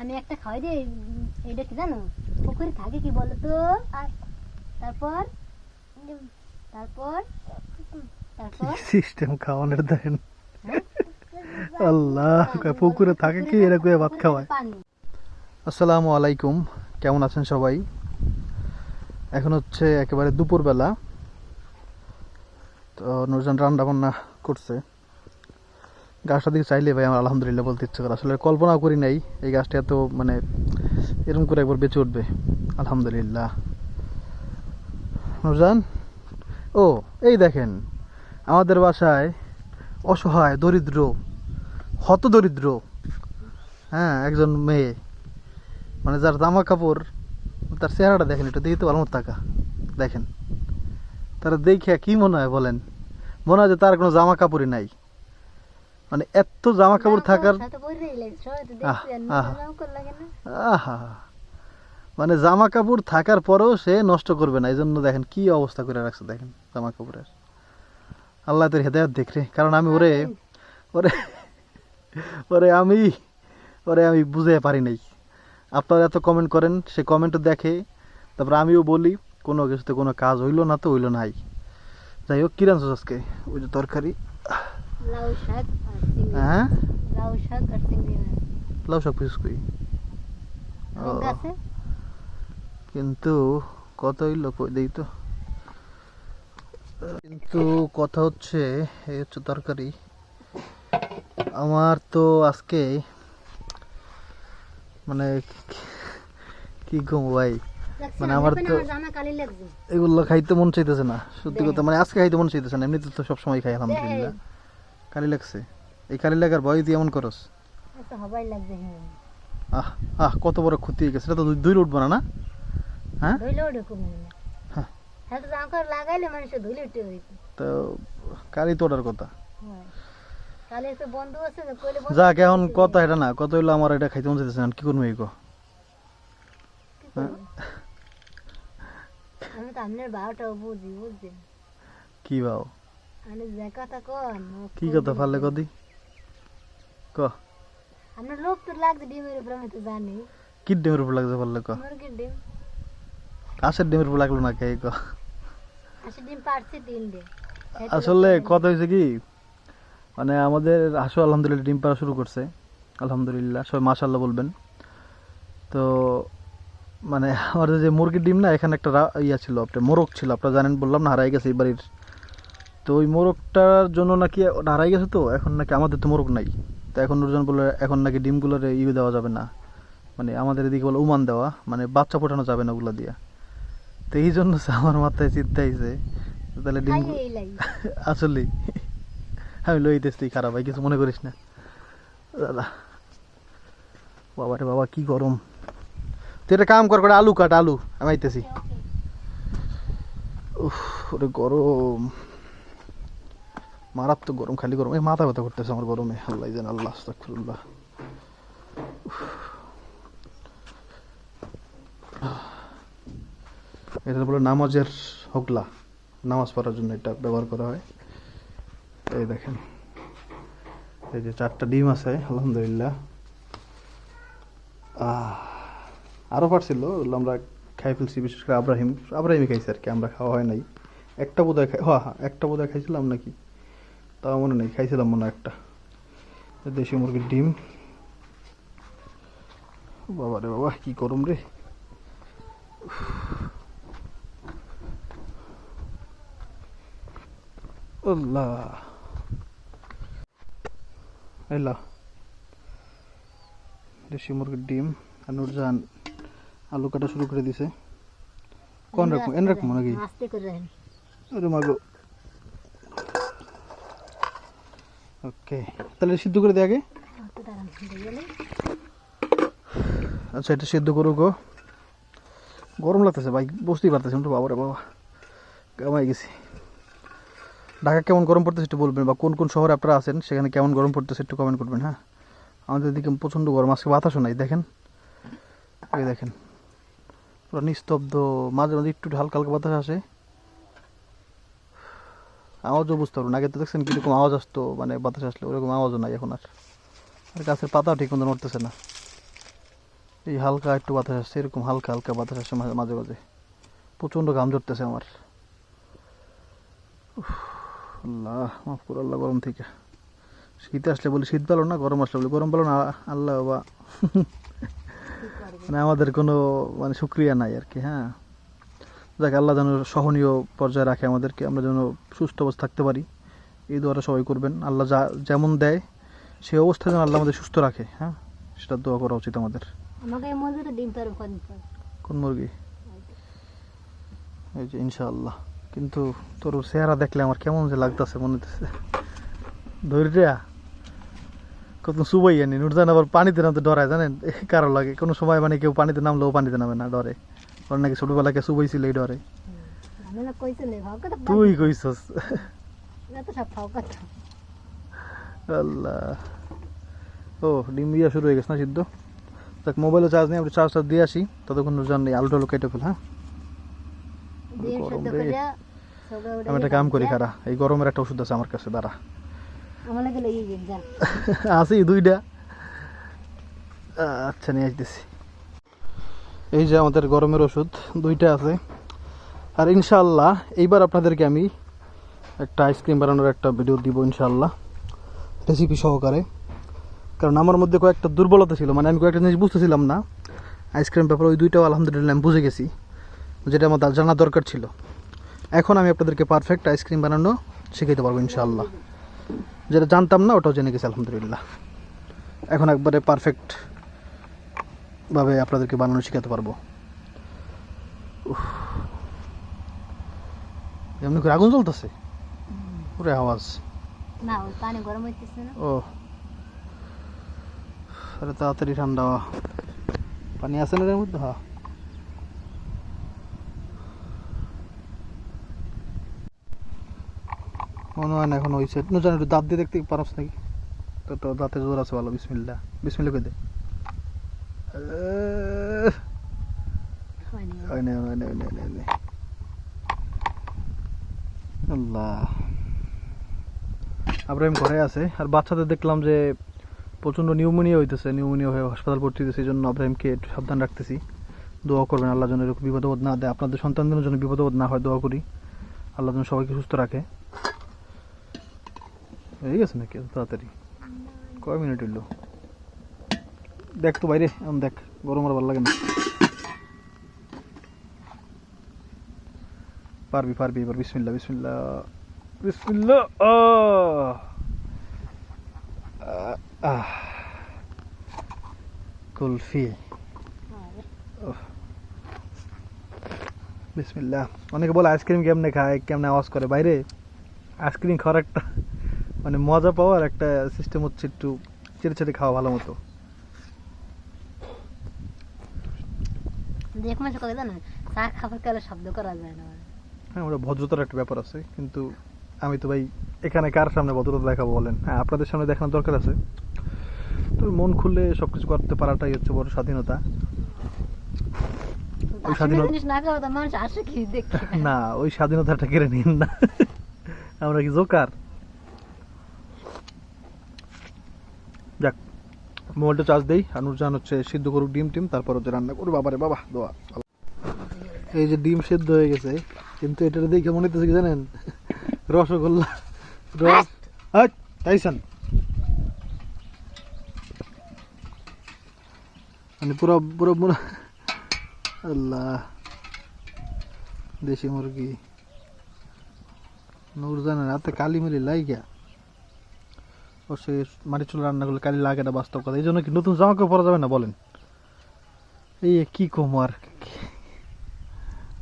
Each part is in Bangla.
আমি একটা খাওয়াই দিই এটা কি জানো? পুকুরে থাকে কি বলো তো তারপর? তারপর? তারপর? সিস্টেম খাওয়ানোর দেন। হ্যাঁ? আল্লাহ পুকুরে থাকে কি এরা করে ভাত খাওয়ায়। আসসালামু আলাইকুম কেমন আছেন সবাই? এখন হচ্ছে একেবারে দুপুরবেলা। তো নুরজান রান্না বান্না করছে। গাছটা দিকে চাইলে ভাই, আমার আলহামদুলিল্লাহ বলতে ইচ্ছে করে। আসলে কল্পনা করি নাই, এই গাছটা এত মানে এরকম করে একবার বেঁচে উঠবে। আলহামদুলিল্লাহ। নুরজান ও, এই দেখেন, আমাদের বাসায় অসহায়, দরিদ্র হত দরিদ্র হ্যাঁ একজন মেয়ে মানে যার জামা কাপড়, তার চেহারাটা দেখেন একটু দেখি তো ভালো মতো টাকা দেখেন, তারা দেখে কি মনে হয় বলেন? মনে হয় যে তার কোনো জামা কাপড়ই নাই। মানে এত জামা কাপড় থাকার আহ, মানে জামা কাপড় থাকার পরেও সে নষ্ট করবে না এই জন্য দেখেন কি অবস্থা করে রাখছে দেখেন জামা কাপড়ের আল্লাহ তোর হেদায়ত দেখ রে কারণ আমি ওরে ওরে ওরে আমি ওরে আমি বুঝে পারি নাই। আপনারা এত কমেন্ট করেন সে কমেন্টও দেখে তারপর আমিও বলি কোনো কিছুতে কোনো কাজ হইল না তো হইল নাই। যাই হোক কিরান আজকে? ওই যে তরকারি। লাউ শাক হ্যাঁ? লাউ শাক আর চিংড়ি মাছ। লাউ শাক পিস করি। রোগ ও। আছে কিন্তু কত হইল কই দেই তো? কিন্তু কথা হচ্ছে এই হচ্ছে তরকারি। আমার তো আজকে মানে কি গম ভাই? মানে আমার তো- এগুলো খাইতে মন চাইতেছে না। সত্যি কথা মানে আজকে খাইতে মন চাইতেছে না এমনিতে তো সবসময় খাই আলহামদুলিল্লাহ। কালি লাগছে। এই কালি লাগার ভয় দিয়ে এমন করস। আহ আহ কত বড় ক্ষতি হয়ে গেছে। এটা তো দুই- উঠবো না না? হ্যাঁ? হ্যাঁ। হ্যাঁ। তো কালি তো ওটার কথা। যাক এখন কথা এটা না। কত হইল আমার এটা খাইতে মন চাইতেছে কি করব এই কি বাও? কি কথা পারলে। কদি? ক। আপনার লোক তো লাগছে ডিমের উপর আমি তো জানি। কি ডিমের উপর লাগছে পারলে ক? মুরগির ডিম। কাশের ডিমের উপর লাগল না কে ক? ডিম পারছি তিন ডিম। আসলে। কথা হয়েছে কি মানে আমাদের হাসু আলহামদুলিল্লাহ ডিম পাড়া শুরু করছে। আলহামদুলিল্লাহ সবাই মাশাল্লাহ বলবেন। তো মানে আমাদের যে মুরগির ডিম না এখানে একটা ইয়া ছিল আপনার মোরগ ছিল আপনারা জানেন বললাম না হারাই গেছে এই বাড়ির তো ওই মোরগটার জন্য নাকি ওটা হারাই গেছে তো? এখন নাকি আমাদের তো মোরগ নাই। তো এখন নুরজন বলে এখন নাকি ডিমগুলোর ইয়ে দেওয়া যাবে না। মানে আমাদের এদিকে বলে উমান দেওয়া মানে বাচ্চা ফোটানো যাবে না ওগুলো দিয়ে। তো এই জন্য আমার মাথায় চিন্তা আইছে তাহলে ডিম আসলে আমি লইতেছি তুই খারাপ ভাই কিছু মনে করিস না। দাদা বাবা রে বাবা কি গরম। তুই একটা কাম কর করে আলু কাট আলু। আমি আইতেছি। উফ ওরে গরম। মারাত্মক গরম, খালি গরম। এই মাথা ব্যথা করতেছে আমার গরমে। আল্লাহ জান আল্লাহ, আস্তাগফিরুল্লাহ। উফ। এটা বলে নামাজের হকলা নামাজ পড়ার জন্য এটা ব্যবহার করা হয়। এই দেখেন। এই যে চারটা ডিম আছে, আলহামদুলিল্লাহ। আরও পারছিল আমরা খাই ফেলছি, বিশেষ করে আব্রাহিম। আব্রাহিমই খাইছি আর কি, আমরা খাওয়া হয় নাই। একটা বোধহয় খাই হ্যাঁ হ্যাঁ একটা বোধহয় খাইছিলাম নাকি? তাও মনে নেই খাইছিলাম মনে একটা। দেশি মুরগির ডিম। বাবা রে বাবা কি গরম রে। আল্লাহ। এলা দেশি মুরগির ডিম আর নুরজাহান আলু কাটা শুরু করে দিছে। কোন রকম এন রকম নাকি আরে মাগো। ওকে, তাহলে সিদ্ধ করে দে আগে। আচ্ছা এটা সিদ্ধ করুক গরম লাগতেছে ভাই, বুঝতেই পারতেছি তো, বাবারে বাবা। গামাই গেছি। ঢাকা কেমন গরম পড়তেছে একটু বলবেন, বা কোন কোন শহরে আপনারা আছেন, সেখানে কেমন গরম পড়তেছে একটু কমেন্ট করবেন হ্যাঁ? আমাদের দিকে প্রচণ্ড গরম, আজকে বাতাসও নাই, দেখেন। এই দেখেন, পুরো নিস্তব্ধ, মাঝে মাঝে একটু হালকা হালকা বাতাস আসে। আওয়াজও বুঝতে পারবেন আগে তো দেখছেন কীরকম আওয়াজ আসতো মানে বাতাস আসলে ওরকম আওয়াজও নাই এখন আর। আর গাছের পাতাও ঠিক মতো নড়তেছে না। এই হালকা একটু বাতাস আসছে এরকম হালকা হালকা বাতাস আসছে মাঝে মাঝে মাঝে। প্রচণ্ড ঘাম ধরতেছে আমার। আল্লাহ মাফ করো আল্লাহ গরম থেকে। শীত আসলে বলি শীত পেল না গরম আসলে বলি। গরম পেল না আল্লাহ বাবা মানে আমাদের কোনো মানে সুক্রিয়া নাই আর কি হ্যাঁ। যাক আল্লাহ যেন সহনীয় পর্যায়ে রাখে আমাদেরকে আমরা যেন সুস্থ অবস্থা থাকতে পারি। এই দোয়াটা সবাই করবেন। আল্লাহ যা যেমন দেয় সেই অবস্থায় যেন আল্লাহ আমাদের সুস্থ রাখে হ্যাঁ? সেটা দোয়া করা উচিত আমাদের। কোন মুরগি? এই যে ইনশাআল্লাহ। কিন্তু তোর চেহারা দেখলে আমার কেমন যে লাগতেছে মনে হচ্ছে ধৈর্যা কত সুবাই জানি নুরজান আবার পানিতে নামতে ডরায় জানেন? কারও লাগে। কোনো সময় মানে কেউ পানিতে নামলেও পানিতে নামে না ডরে। ওর নাকি ছোটবেলাকে সুবাইছিল এই ডরে। আমি তুই কইছস। না তো সব আল্লাহ। ও ডিম দিয়া শুরু হয়ে গেছে না সিদ্ধ? দেখ মোবাইলে চার্জ নেই আমরা চার্জটা দিয়ে আসি। ততক্ষণ নুরজান এই আলু টালু কেটে ফেল হ্যাঁ? আমি একটা কাম করি খারা। এই গরমের একটা ওষুধ আছে আমার কাছে দাঁড়া। আছে দুইটা। আচ্ছা নিয়ে আসতেছি। এই যে আমাদের গরমের ওষুধ, দুইটা আছে। আর ইনশাল্লাহ এইবার আপনাদেরকে আমি একটা আইসক্রিম বানানোর একটা ভিডিও দিব ইনশাল্লাহ রেসিপি সহকারে। কারণ আমার মধ্যে কয়েকটা দুর্বলতা ছিল মানে আমি কয়েকটা জিনিস বুঝতেছিলাম না। আইসক্রিম ব্যাপারে ওই দুইটাও আলহামদুলিল্লাহ আমি বুঝে গেছি, যেটা আমার জানা দরকার ছিল। এখন আমি আপনাদেরকে পারফেক্ট আইসক্রিম বানানো শিখাইতে পারব ইনশাল্লাহ যেটা জানতাম না, ওটাও জেনে গেছি, আলহামদুলিল্লাহ। এখন একবারে পারফেক্ট ভাবে আপনাদেরকে বানানো শেখাতে পারব। এমনি করে আগুন জ্বলতেছে? পুরো আওয়াজ। না পানি গরম হইতেছে না। ও আরে তাড়াতাড়ি ঠান্ডা পানি আছে না এর মধ্যে? হ্যাঁ মনে হয় না এখন হয়েছে না জানি একটু দাঁত দিয়ে দেখতে পারস নাকি? তো তো দাঁতে জোর আছে ভালো বিসমিল্লা বিসমিল্লা কই দে। হয়নি হয় হয় হয় হয় হয়। আল্লাহ আব্রাহিম ঘরে আছে আর বাচ্চাদের দেখলাম যে প্রচণ্ড নিউমোনিয়া হইতেছে নিউমোনিয়া হয়ে হাসপাতাল ভর্তি হইতেছে এই জন্য আব্রাহিমকে একটু সাবধান রাখতেছি। দোয়া করবেন আল্লাহ যেন এরকম বিপদবোধ না দেয়। আপনাদের সন্তানদের জন্য বিপদবোধ না হয় দোয়া করি। আল্লাহ যেন সবাইকে সুস্থ রাখে। হয়ে গেছে নাকি? তাড়াতাড়ি। কয় মিনিট হইল? দেখ তো বাইরে এখন দেখ, গরম আর ভালো লাগে না। পারবি পারবি, এবার বিসমিল্লা বিসমিল্লা বিসমিল্লা কুলফি। বিসমিল্লা অনেকে বলে আইসক্রিম কেমনে খায়, কেমনে আওয়াজ করে। বাইরে, আইসক্রিম খাওয়ার একটা মানে মজা পাওয়ার একটা সিস্টেম হচ্ছে একটু চেটে চেটে খাওয়া ভালো মতো। দেখ মাসে কথা জানো চা খাবার কালে শব্দ করা যায় না হ্যাঁ ওটা ভদ্রতার একটা ব্যাপার আছে কিন্তু আমি তো ভাই এখানে কার সামনে ভদ্রতা দেখাবো বলেন? হ্যাঁ আপনাদের সামনে দেখানোর দরকার আছে। তো মন খুললে সব কিছু করতে পারাটাই হচ্ছে বড় স্বাধীনতা। ওই স্বাধীনতা- না ওই স্বাধীনতাটা কেড়ে নিন না। আমরা কি জোকার? যাক মোবাইলটা চার্জ দেই। আর নুরজাহান হচ্ছে সিদ্ধ করুক ডিম টিম তারপর হচ্ছে রান্না করুক। বাবারে বাবা দোয়া। এই যে ডিম সেদ্ধ হয়ে গেছে কিন্তু এটা দেখে মনে হচ্ছে কি জানেন? রসগোল্লা রস হাট, টাইসন মানে পুরো পুরো পুরো আল্লাহ। দেশি মুরগি। নূরজানের হাতে কালি মিলি লাইগা। সে মাটি চুলা রান্নাগুলো কালি লাগে না বাস্তব কথা। এই জন্য কি নতুন জামা কাপড় পরা যাবে না বলেন? এই কি কম আর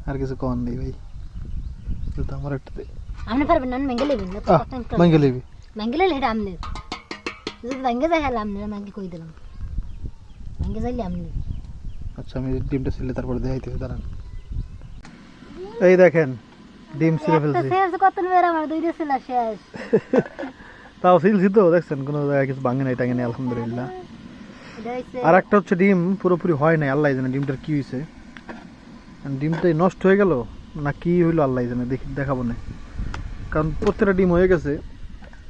আর কিছু কম নেই ভাই। তো আমার একটা আপনি পারবেন না লেবেন না লিবি লেলে এটা আমনে। যদি হলে আমনে কই দিলাম। মেঙ্গে যাইলে আমনে। আচ্ছা আমি ডিমটা ছিলে তারপরে দেখাইতেছি দাঁড়ান। এই দেখেন ডিম ছিঁড়ে ফেলছি। কত আমার দুই ছিল শেষ। তাও সিলছি তো দেখছেন? কোনো জায়গায় কিছু ভাঙে নাই টাঙে নাই আলহামদুলিল্লাহ। আর একটা হচ্ছে ডিম পুরোপুরি হয় নাই আল্লাহ জানে ডিমটার কি হয়েছে ডিমটাই নষ্ট হয়ে গেল না কি হইল আল্লাহ জানে দেখি দেখাবো না। কারণ প্রত্যেকটা ডিম হয়ে গেছে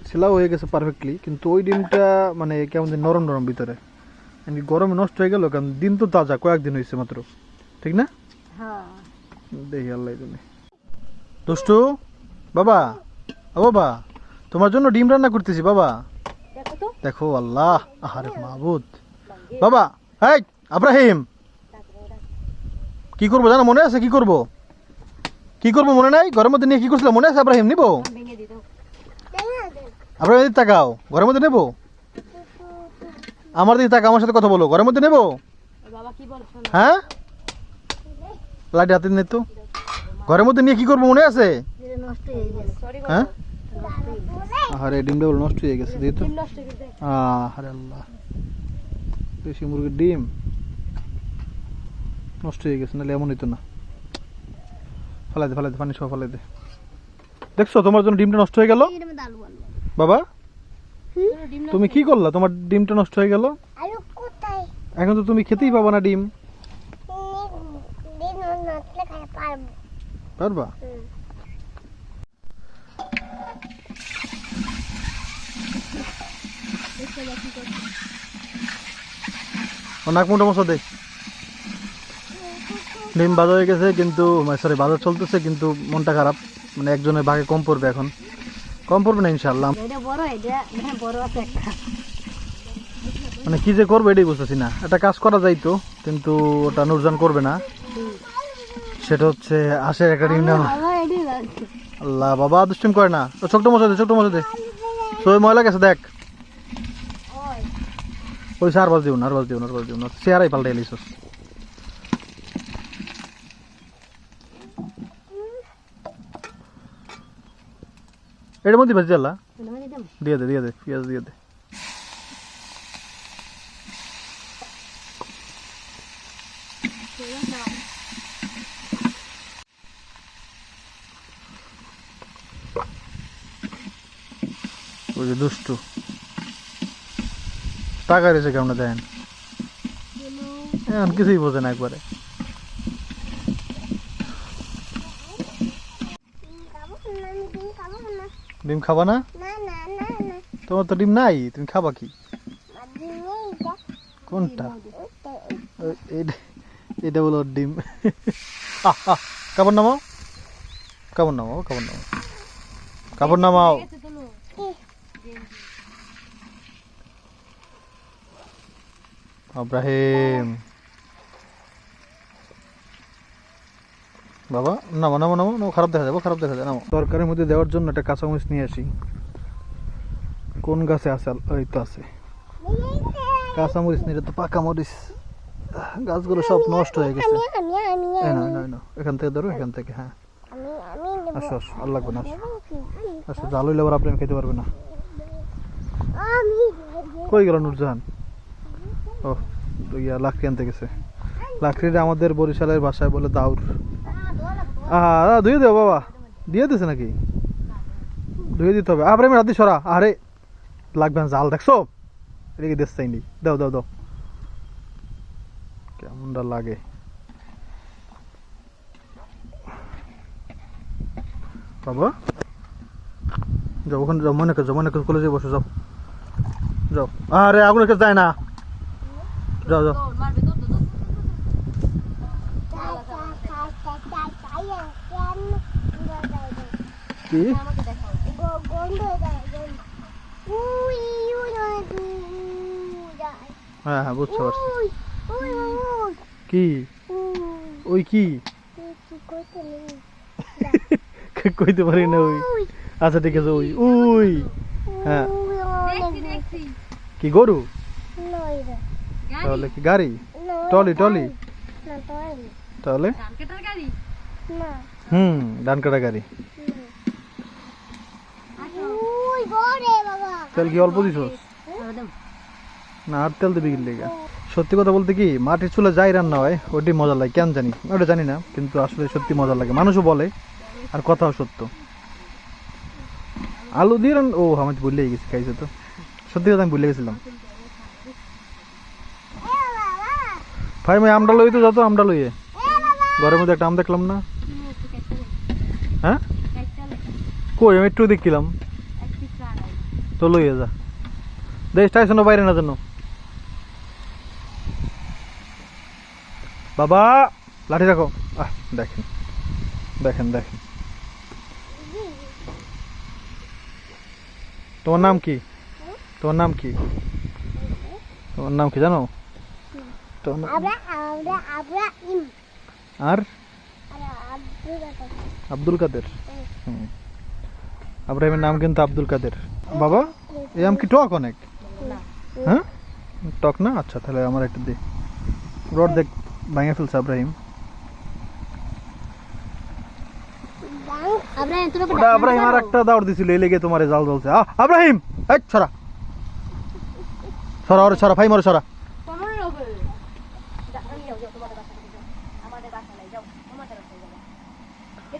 ছেলাও হয়ে গেছে পারফেক্টলি কিন্তু ওই ডিমটা মানে কেমন নরম নরম ভিতরে। গরমে নষ্ট হয়ে গেল কারণ দিন তো তাজা কয়েকদিন হয়েছে মাত্র। ঠিক না? হ্যাঁ। দেখি আল্লাহ জানে। দুষ্টু বাবা ও বাবা। তোমার জন্য ডিম রান্না করতেছি বাবা। দেখো আল্লাহ আহারে মাহবুদ বাবা হাই আব্রাহিম। কি করব জানো মনে আছে কি করব? কি করব মনে নাই? ঘরের মধ্যে নিয়ে কি করছিল মনে আছে আব্রাহিম নিবো? আব্রাহিম এদিকে তাকাও। ঘরের মধ্যে নেব? আমার দিকে তাকাও আমার সাথে কথা বলো। ঘরের মধ্যে নেব? হ্যাঁ? লাইট হাতে নে তো। ঘরের মধ্যে নিয়ে কি করব মনে আছে? হয়ে? আরে ডিমটা বলে নষ্ট হয়ে গেছে দিয়ে তো ডিম নষ্ট গেছে। আরে আল্লাহ। দেশি মুরগির ডিম। নষ্ট হয়ে গেছে নাহলে এমন হইতো না। ফেলাই দে ফেলাই দে পানি সহ ফেলাই দে। দেখছ তোমার জন্য ডিমটা নষ্ট হয়ে গেল? বাবা? তুমি কি করলা? তোমার ডিমটা নষ্ট হয়ে গেল? এখন তো তুমি খেতেই পাবা না ডিম। পারব। পারবা ও নাক মশা দে ডিম বাজার হয়ে গেছে কিন্তু সরি বাজার চলতেছে কিন্তু মনটা খারাপ। মানে একজনের ভাগে কম পড়বে এখন। কম পড়বে না ইনশাল্লাহ মানে কি যে করব এটাই বুঝতেছি না। একটা কাজ করা যাইতো কিন্তু ওটা নুরজান করবে না। সেটা হচ্ছে আশের একটা ডিম নেওয়া। আল্লাহ বাবা দুষ্টিম করে না। ছোট্ট মশা দে ছোট্ট মশা দে। সই ময়লা গেছে দেখ। ওই আর বাজ দিও না আর বাজ দিও না আর বাজ দিও না। সে আরাই পাল্টে এলিস এটার মধ্যে ভেজে আল্লাহ দিয়ে দে দিয়ে দে, পেঁয়াজ দিয়ে দে। দুষ্টু। টাকা রয়েছে কেমন দেন? এখন কিছুই বোঝে না একবারে। ডিম খাব না? তোমার তো ডিম নাই, তুমি খাবা কি? কোনটা? এটা- বলো ডিম। কাপড় নামাও। কাপড় নামাও কাপড় নামাও। কাপড় নামাও। আব্রাহিম। বাবা নামো নামো নামো নামো খারাপ দেখা যাব খারাপ দেখা যায় নামো। তরকারির মধ্যে দেওয়ার জন্য একটা কাঁচামরিচ নিয়ে আসি। কোন গাছে আছে? ওই তো আছে। কাঁচামরিচ নিলে তো পাকা মরিচ। গাছগুলো সব নষ্ট হয়ে গেছে। এখান থেকে ধরো এখান থেকে হ্যাঁ। আসো আসো আর লাগবে না আসো। আসো জাল হইলে আবার আপনি খেতে পারবে না। কই গেল নুরজাহান? ও ইয়া লাকড়ি আনতে গেছে। লাকড়িটা আমাদের বরিশালের ভাষায় বলে দাউর। আহা ধুয়ে দেও বাবা। দিয়ে দিছে নাকি? ধুয়ে দিতে হবে। আবার আমি রাতে সরা আরে লাগবে না জাল, দেখছ? এদিকে দেশ দাও দাও দাও। কেমনটা লাগে। বাবা। যাও, ওখানে যাও, মনে করো মনে করো, কলেজে বসে, যাও। যাও। আরে আগুনের যায় না। যাও যাও। কি? হ্যাঁ হ্যাঁ বুঝতে পারছি। কি? ওই কি? কইতে পারি না ওই। আচ্ছা ঠিক আছে ওই। উই হ্যাঁ। কি গরু? তাহলে কি গাড়ি? টলি টলি তাহলে? ধান কাটার গাড়ি? না। হুম ডান কাটা গাড়ি উই গরে বাবা। তেল কি অল্প দিছস না আর তেল দিবি সত্যি কথা বলতে কি মাটির চুলে যাই রান্না হয় ওটি মজা লাগে কেন জানি? ওটা জানি না কিন্তু আসলে সত্যি মজা লাগে। মানুষও বলে আর কথাও সত্য। আলু দিয়ে রান ও আমি তো ভুলেই গেছি খাইছে তো। সত্যি কথা আমি ভুলে গেছিলাম। ভাই ভাই আমটা লই তো যত আমটা লইয়ে। ঘরের মধ্যে একটা আম দেখলাম না? হ্যাঁ? কই, আমি একটু দেখছিলাম তো লইয়ে যা। দেশ স্টেশনের বাইরে না জানো বাবা, লাঠি রাখো। আহ, দেখেন দেখেন দেখেন। তোমার নাম কি? তোমার নাম কি? তোমার নাম কি জানো? ইম আর আব্দুল কাদের আব্রাহিমের নাম কিন্তু আব্দুল কাদের বাবা এই আম কি টক অনেক? হ্যাঁ? টক না? আচ্ছা তাহলে আমার একটু দে। রড দেখ ভাঙে ফেলছে আব্রাহিম। আব্রাহিম ওটা আব্রাহিম আর একটা দাওয়ার দিছিল এই লেগে তোমার জাল জ্বলছে। আব্রাহিম! এই ছড়া ছড়া ওরে ছড়া ফাই মরে ছড়া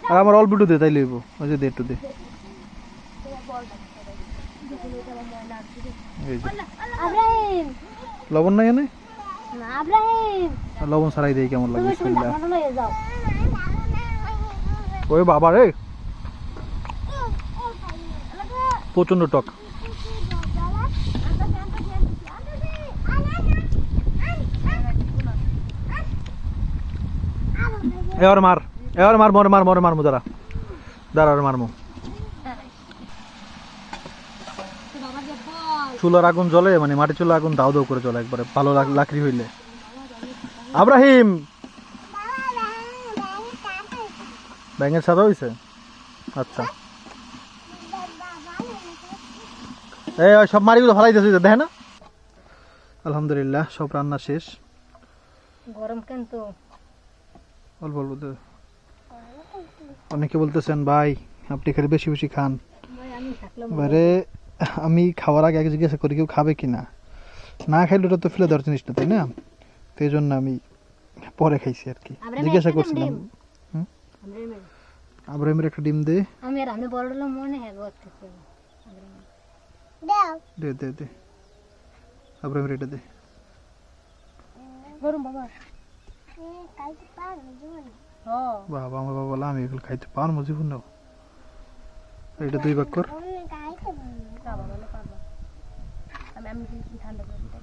আর আমার অল্প একটু দে তাই লইব ওই যে দে একটু দে। এই যে। আব্রাহিম। লবণ নাই এনে? না আব্রাহিম। আর লবণ ছাড়াই দেই কেমন লাগে তুমি শুনলে বিসমিল্লাহ। আমার লয়ে যাও। ওই বাবা রে। প্রচণ্ড টক। এবার মার। এবার মার মরে মার মরে মারমু দাঁড়া। দাঁড়া আর মারমু। চুলার আগুন জ্বলে মানে মাটি চুলা আগুন দাও দাও করে জ্বলে একবারে ভালো লাক- লাকড়ি হইলে। আব্রাহিম! ব্যাঙের সাদা হইছে? আচ্ছা। এই ওই সব মারিগুলো ফালাইতেছে দেখে না। আলহামদুলিল্লাহ সব রান্না শেষ। গরম কিন্তু অল্প অল্প। অনেকে বলতেছেন ভাই আপনি খালি বেশি বেশি খান। ভাই আমি এবারে আমি খাওয়ার আগে আগে জিজ্ঞাসা করি কেউ খাবে কি না? না খাইলে ওটা তো ফেলে দেওয়ার জিনিস না তাই না? তো এই জন্য আমি পরে খাইছি আর কি। জিজ্ঞাসা করছিলাম। আব্রাহিমের একটা ডিম দে। আমি আর আমি বড় হলাম মনে হয় গো থেকে দাও। দে দে দে। আব্রাহিমের এটা দে। গরম বাবা। কালকে বাবা আমার বাবা বলে আমি এগুলো খাইতে পারব জীবন না এটা দুই ভাগ কর আমি খাইতে পারব বাবা বলে পারবা আমি আমি কিন্তু ঠান্ডা করে দিতে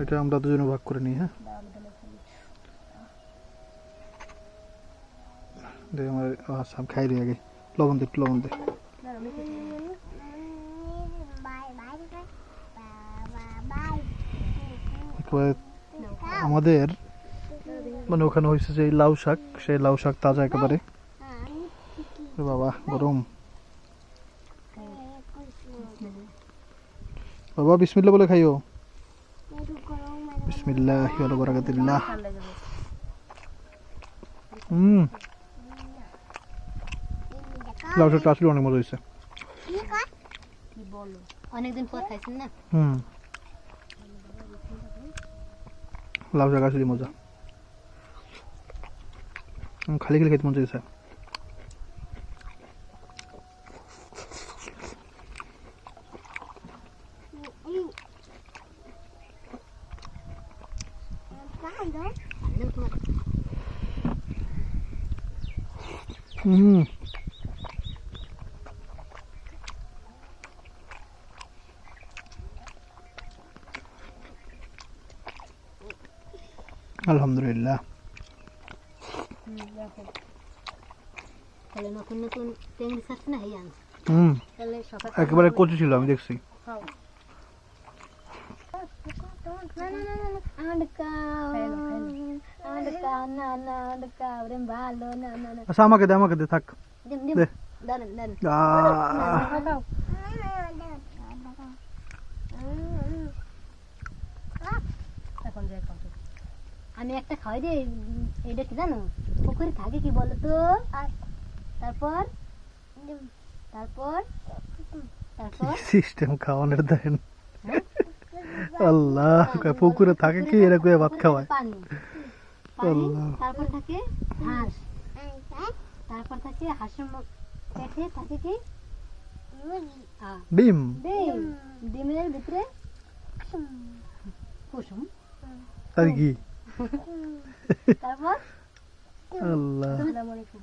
এটা আমরা দুজনে ভাগ করে নিই হ্যাঁ দাও আমি তাহলে খাই দে আমার আচ্ছা আমি খাই রে আগে লবণ দে একটু লবণ দে না আমি খেতে বাই বাই বাবা বাই একেবারে আমাদের মানে ওখানে হয়েছে যে লাউ শাক সেই লাউ শাক তাজা একেবারে। বাবা গরম। বাবা বিসমিল্লা বলে খাইও। বিসমিল্লাহ বারাকাতিল্লাহ। হুম লাউ শাকটা আসলে অনেক মজা হয়েছে কি কর কি বলো অনেকদিন পর খাইছেন না? হুম। লাউ শাক আসলে মজা। খালি খালি খেতে মজা হয়েছে কাঁদো আনলাম তোমার হুম আলহামদুলিল্লাহ হুম দেখো তাহলে নতুন নতুন টেঙ্গি ছাড়ছে না হেই হুম। একেবারে কচু ছিল আমি দেখছি। খাও না না না না আন্ডকা আন্ডকা না না আন্ডকা ওরে ভালো না না না। আচ্ছা আমাকে দে আমাকে দে থাক। আমি একটা খাওয়াই দিই উম, এটা কি জানো? পুকুরে থাকে কি বলো তো আর তারপর তারপর তারপর। সিস্টেম খাওয়ানোর দেন। আল্লাহ পুকুরে থাকে কি? এরকম ভাত খাওয়ায়। আল্লাহ। তারপর থাকে হাঁস। তারপর থাকে হাঁসের পেটে থাকে কি? ডিম। ডিম। ডিমের ভিতরে কুসুম। আর কি তারপর? আল্লাহ। আসসালামু আলাইকুম।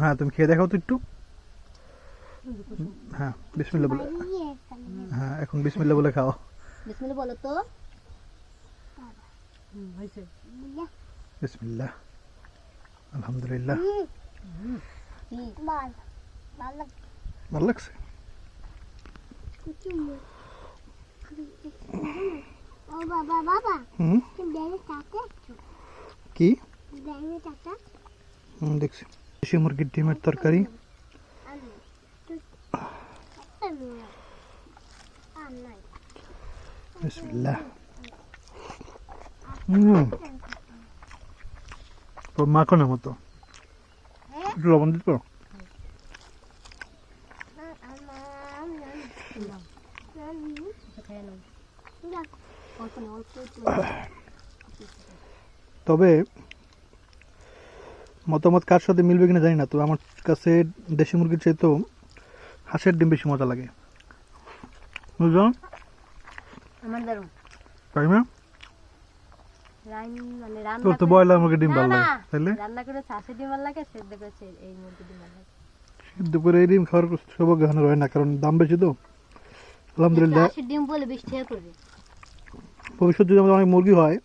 হ্যাঁ তুমি খেয়ে দেখাও তো একটু। হ্যাঁ বিসমিল্লা বলে হ্যাঁ এখন বিসমিল্লা বলে খাও। বিসমিল্লাহ বলো তো। বিসমিল্লাহ। আলহামদুলিল্লাহ। ভালো লাগছে? ও বাবা বাবা হুম তুমি ব্যাগে টাকা কি দেখছি। দেশি মুরগির ডিমের তরকারি। মাখনের মতো লবণ দিতে? তবে মতামত কার সাথে মিলবে কিনা জানি না তো আমার কাছে দেশি মুরগির চাইতেও হাঁসের ডিম বেশি মজা লাগে। তাই না? মানে তোর তো করে- মুরগির ডিম ভালো লাগে রান্না করে চাষের ডিম ভালো লাগে সেদ্ধ করেছে এই ডিম ভালো লাগে। দুপুরে এই ডিম খাওয়ার সৌভাগ্য এখানে রয় না কারণ দাম বেশি তো। আলহামদুলিল্লাহ। চাষের ডিম বলে বিশ টাকা করবে। ভবিষ্যৎ যদি আমাদের অনেক মুরগি হয়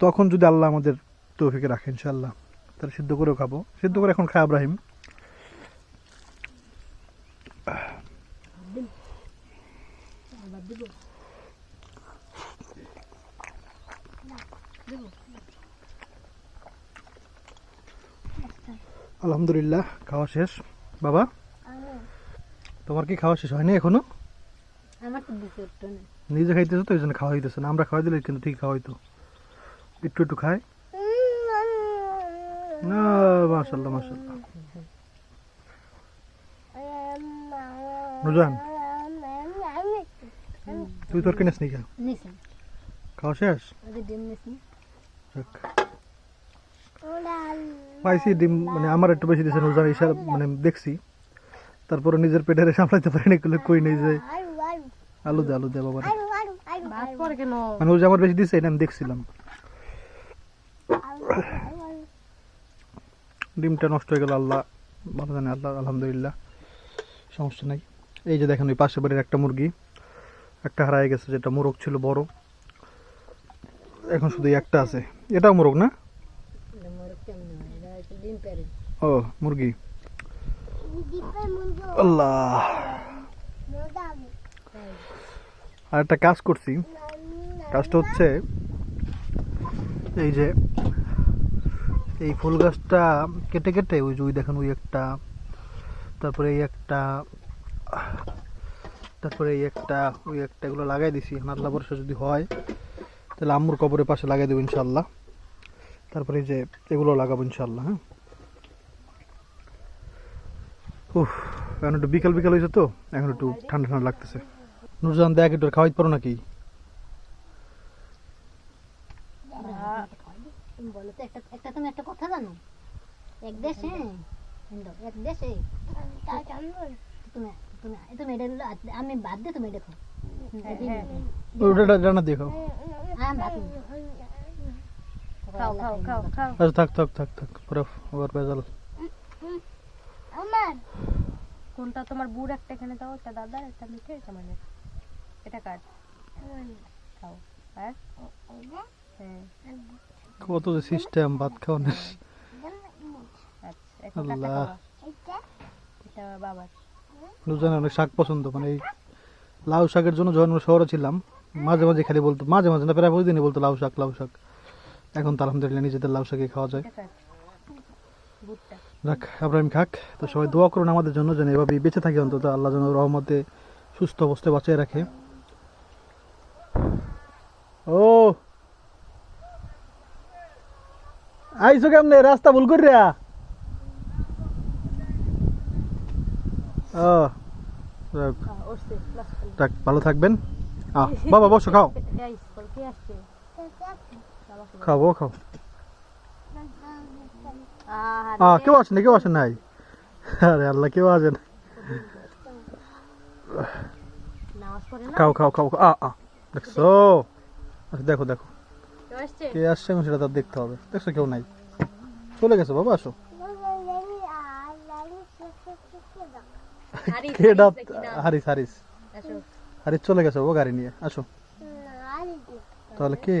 তখন যদি আল্লাহ আমাদের তৌফিকে রাখে ইনশাল্লাহ তাহলে সিদ্ধ করেও খাব। সিদ্ধ করে এখন খায় আব্রাহিম। আলহামদুলিল্লাহ খাওয়া শেষ। বাবা তোমার কি খাওয়া শেষ হয়নি এখনও? নিজে খাইতেছো তো এই জন্য খাওয়া হইতেছে না। আমরা খাওয়াই দিলে কিন্তু ঠিক খাওয়া হইতো। একটু একটু খায়। না মাশাল্লাহ মাশাল্লাহ নুরজান তুই তোর নি খা খাওয়া শেষ। পাইছি ডিম মানে আমার একটু বেশি দিয়েছে নুরজান ইশারা মানে দেখছি। তারপরে নিজের পেটের সামলাইতে পারিনি এগুলো কই নেই যে। আলু দে আলু দে বাবা ভাত মানে ও যে আমার বেশি দিছে এটা আমি দেখছিলাম। ডিমটা নষ্ট হয়ে গেল, আল্লাহ ভালো জানে, আল্লাহ, আলহামদুলিল্লাহ। সমস্যা নাই। এই যে দেখেন, ওই পাশের বাড়ির একটা মুরগি, একটা হারায় গেছে, যেটা মোরগ ছিল বড়। এখন শুধু একটা আছে। এটাও মোরগ না? ও, মুরগি। আল্লাহ। আর একটা কাজ করছি। কাজটা হচ্ছে, এই যে এই ফুল গাছটা কেটে কেটে, ওই যে ওই দেখেন ওই একটা, তারপরে এই একটা, তারপরে এই একটা, ওই একটা এগুলো লাগাই দিছি নাতলা বর্ষা যদি হয়, তাহলে আম্মুর কবরের পাশে লাগাই দেবো ইনশাল্লাহ তারপরে এই যে এগুলো লাগাবো ইনশাল্লাহ হ্যাঁ। উফ, এখন একটু বিকাল বিকাল হয়েছে তো, এখন একটু ঠান্ডা ঠান্ডা লাগতেছে। নুরজান দেখ একটু খাওয়াইতে পারো নাকি তুমি বলো তো একটা একটা তুমি একটা কথা জানো? এক দেশে এক দেশে তুমি তুমি তুমি এটা আমি বাদ তুমি এটা ওটা জানা দিয়ে খাও আমি ভাত নিই। খাও খাও খাও। খাও আচ্ছা থাক থাক থাক থাক পুরো ওর বেজাল আমার কোনটা তোমার বুড় একটা এখানে দাও একটা দাদার একটা মিঠে একটা মানে এটা কাট খাও আর? হ্যাঁ। কত যে সিস্টেম ভাত খাওয়ানোর। আল্লাহ। নুরজানের অনেক শাক পছন্দ মানে এই লাউ শাকের জন্য যখন আমরা শহরে ছিলাম মাঝে মাঝে খালি বলতো মাঝে মাঝে না প্রায় প্রতিদিনই বলতো লাউ শাক লাউ শাক। এখন তো আলহামদুলিল্লাহ নিজেদের লাউ শাকই খাওয়া যায়। যাক আব্রাহিম খাক তো সবাই দোয়া করুন আমাদের জন্য যেন এভাবেই বেঁচে থাকি অন্তত আল্লাহ যেন রহমতে সুস্থ অবস্থায় বাঁচিয়ে রাখে। ও! আইসো কেমনে? রাস্তা ভুল করিয়া? ও যাক। ভালো থাকবেন। বাবা বসো খাও। খাব খাও কেউ আসেন কেউ আসেন নাই। আরে আল্লাহ কেউ আসেন খাও খাও খাও আ দেখছ? আচ্ছা, দেখো দেখো। কে আসছে এখন সেটা তার দেখতে হবে। দেখছ কেউ নাই? চলে গেছে বাবা আসো। হারিস, কে ডাক হারিস হারিস। হারিস চলে গেছে ও গাড়ি নিয়ে। আসো। তাহলে কে?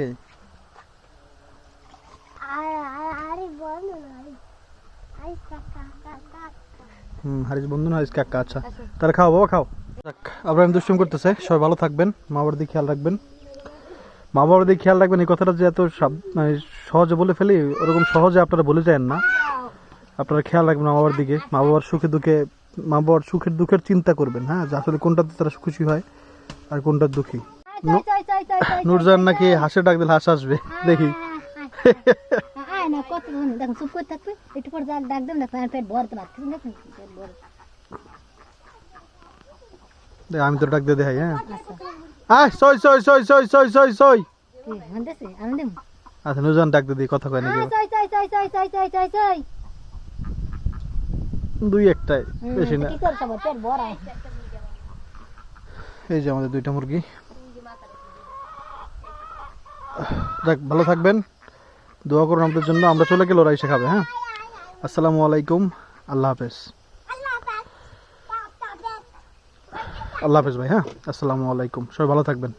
হুম হারিস বন্ধু না হারিস কাকা আচ্ছা। তাহলে খাও বাবা খাও। আব্রাহিম দুষ্টুম করতেছে। সবাই ভালো থাকবেন মা বাবার দিকে খেয়াল রাখবেন। মা বাবার দিকে খেয়াল রাখবেন এই কথাটা যে এত মানে সহজে বলে ফেলি ওরকম সহজে আপনারা বলে যায় না আপনারা খেয়াল রাখবেন মা বাবার দিকে মা বাবার সুখে দুঃখে মা বাবার সুখের দুঃখের চিন্তা করবেন হ্যাঁ যে আসলে কোনটাতে তারা খুশি হয় আর কোনটা দুঃখী নুরজান নাকি হাসে ডাক দিলে হাস আসবে দেখি আমি তো ডাক দিয়ে দেখাই হ্যাঁ আচ্ছা আয় সই সই সই আচ্ছা নুজন ডাক দিদি কথা কয় নাকি দুই একটাই বেশি না এই যে আমাদের দুইটা মুরগি যাক ভালো থাকবেন দোয়া করুন আমাদের জন্য আমরা চলে গেল রাইসে খাবে হ্যাঁ আসসালামু আলাইকুম আল্লাহ হাফেজ আল্লাহ হাফেজ ভাই হ্যাঁ? আসসালামু আলাইকুম। সবাই ভালো থাকবেন।